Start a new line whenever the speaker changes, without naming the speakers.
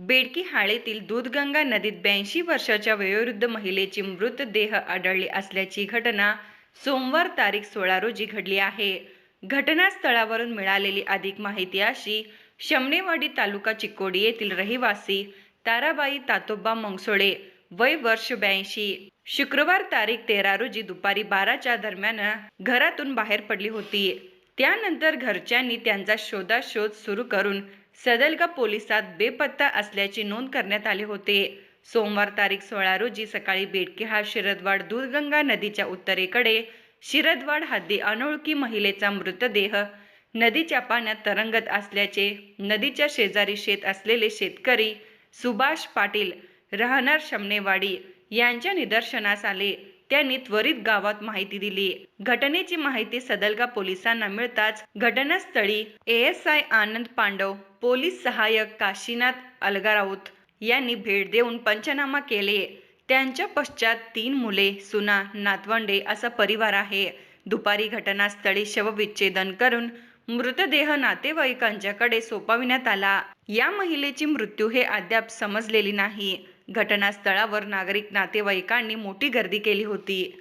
बेडकी हाळेतील दूधगंगा नदीत ब्याऐंशी वर्षाच्या वयोवृद्ध महिलेची मृतदेह आढळली असल्याची घटना सोमवार तारीख सोळा रोजी घडली आहे. घटनास्थळावरून मिळालेली अधिक माहिती अशी शमनेवाडी तालुका चिकोडी येथील रहिवासी ताराबाई तातोबा मंगसोळे वय वर्ष ब्याऐंशी. शुक्रवार तारीख तेरा रोजी दुपारी बाराच्या दरम्यान घरातून बाहेर पडली होती. त्यानंतर घरच्यांनी त्यांचा शोधाशोध सुरू करून सदलगा पोलिसात बेपत्ता असल्याची नोंद करण्यात आले होते. सोमवार तारीख सोळा रोजी सकाळी बेडके हा शिरदवाड दूधगंगा नदीच्या उत्तरेकडे शिरदवाड हद्दी अनोळखी महिलेचा मृतदेह नदीच्या पाण्यात तरंगत असल्याचे नदीच्या शेजारी शेत असलेले शेतकरी सुभाष पाटील राहणार शमनेवाडी यांच्या निदर्शनास आले. त्यांनी त्वरित गावात माहिती दिली. घटनेची माहिती सदलगा पोलिसांना मिळताच घटनास्थळी एएसआय आनंद पांडव पोलीस सहाय्यक काशीनाथ अलगाराऊत यांनी भेट देऊन पंचनामा केले. त्यांच्या पश्चात तीन मुले सुना नातवंडे असा परिवार आहे. दुपारी घटनास्थळी शवविच्छेदन करून मृतदेह नातेवाईकांच्याकडे सोपविण्यात आला. या महिलेची मृत्यू हे अद्याप समजलेली नाही. घटनास्थळावर नागरिक नातेवाईकांनी मोठी गर्दी केली होती.